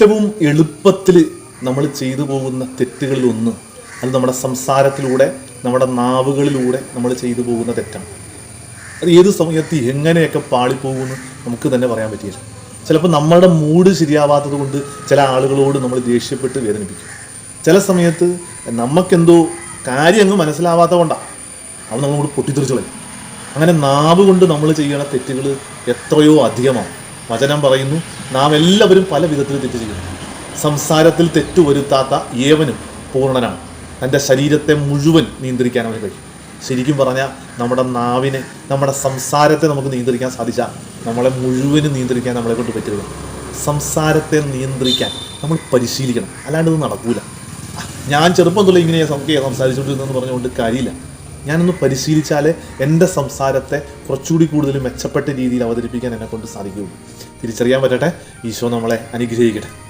ഏറ്റവും എളുപ്പത്തിൽ നമ്മൾ ചെയ്തു പോകുന്ന തെറ്റുകളിൽ ഒന്ന് അത് നമ്മുടെ സംസാരത്തിലൂടെ നമ്മുടെ നാവുകളിലൂടെ നമ്മൾ ചെയ്തു പോകുന്ന തെറ്റാണ്. അത് ഏത് സമയത്ത് എങ്ങനെയൊക്കെ പാളിപ്പോകുമെന്ന് നമുക്ക് തന്നെ പറയാൻ പറ്റിയില്ല ചിലപ്പോൾ നമ്മുടെ മൂഡ് ശരിയാവാത്തത് കൊണ്ട് ചില ആളുകളോട് നമ്മൾ ദേഷ്യപ്പെട്ട് വേദനിപ്പിക്കും. ചില സമയത്ത് നമുക്കെന്തോ കാര്യം അങ്ങ് മനസ്സിലാവാത്ത കൊണ്ടാണ്. അത് നമ്മളോട് പൊട്ടിത്തെറിച്ച് കളയും. അങ്ങനെ നാവ് കൊണ്ട് നമ്മൾ ചെയ്യുന്ന തെറ്റുകൾ എത്രയോ അധികമാണ്. വചനം പറയുന്നു. നാം എല്ലാവരും പല വിധത്തിൽ തെറ്റ് ചെയ്യുന്നു. സംസാരത്തിൽ തെറ്റു വരുത്താത്ത ഏവനും പൂർണനാണ്. തന്റെ ശരീരത്തെ മുഴുവൻ നിയന്ത്രിക്കാൻ അവന് കഴിയും. ശരിക്കും പറഞ്ഞാൽ നമ്മുടെ നാവിനെ നമ്മുടെ സംസാരത്തെ നമുക്ക് നിയന്ത്രിക്കാൻ സാധിച്ചാൽ നമ്മളെ മുഴുവനും നിയന്ത്രിക്കാൻ നമ്മളെ കൊണ്ട് പറ്റരുത് സംസാരത്തെ നിയന്ത്രിക്കാൻ നമ്മൾ പരിശീലിക്കണം. അല്ലാണ്ട് ഇത് നടക്കൂല. ഞാൻ ചെറുപ്പം തുള്ളി ഇങ്ങനെ സംസാരിച്ചുകൊണ്ടിരുന്നതെന്ന് പറഞ്ഞുകൊണ്ട് കാര്യമില്ല. ഞാനൊന്ന് പരിശീലിച്ചാലേ എന്റെ സംസാരത്തെ കുറച്ചുകൂടി കൂടുതൽ മെച്ചപ്പെട്ട രീതിയിൽ അവതരിപ്പിക്കാൻ എന്നെക്കൊണ്ട് സാധിക്കുകയുള്ളൂ. തിരിച്ചറിയാൻ പറ്റട്ടെ? ഈശോ നമ്മളെ അനുഗ്രഹിക്കട്ടെ.